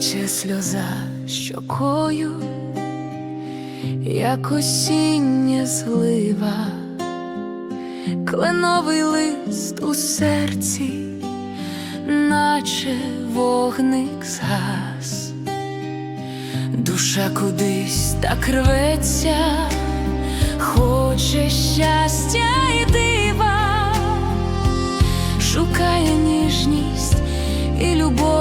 тече сльоза щокою, як осіння злива, кленовий лист у серці, наче вогник згас, душа кудись так рветься, хоче щастя і дива, шукає ніжність і любов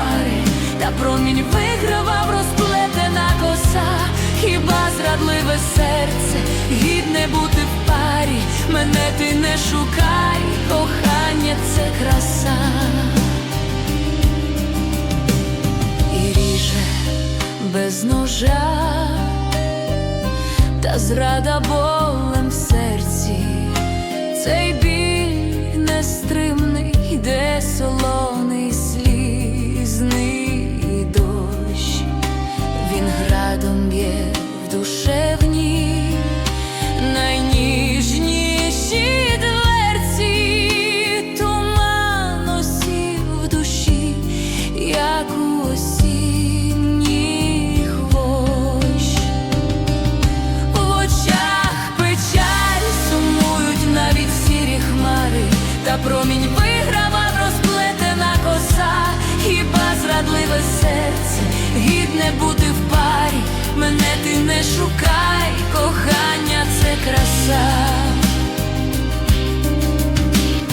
хмари, та промінь вигравав розплетена коса, хіба зрадливе серце гідне бути в парі, мене ти не шукай, кохання це краса. І ріже без ножа, та зрада болем в серці, цей біль нестримний, йде солоний гідне бути в парі, мене ти не шукай, кохання це краса,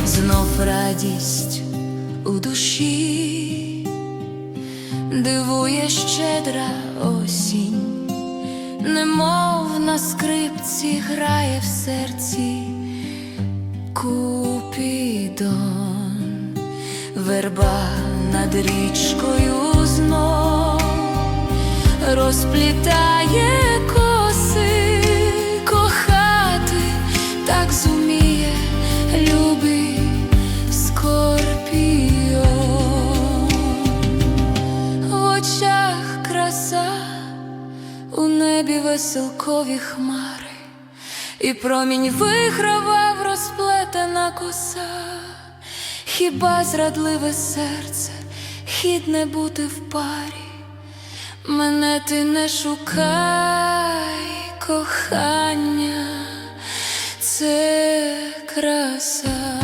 знов радість у душі, дивує щедра осінь. Немов на скрипці грає в серці. Купідон, верба над річкою розплітає коси, кохати так зуміє любий скорпіон. В очах краса у небі веселкові хмари, і промінь вигравав розплетена коса, хіба зрадливе серце хідне бути в парі, мене ти не шукай, кохання, це краса.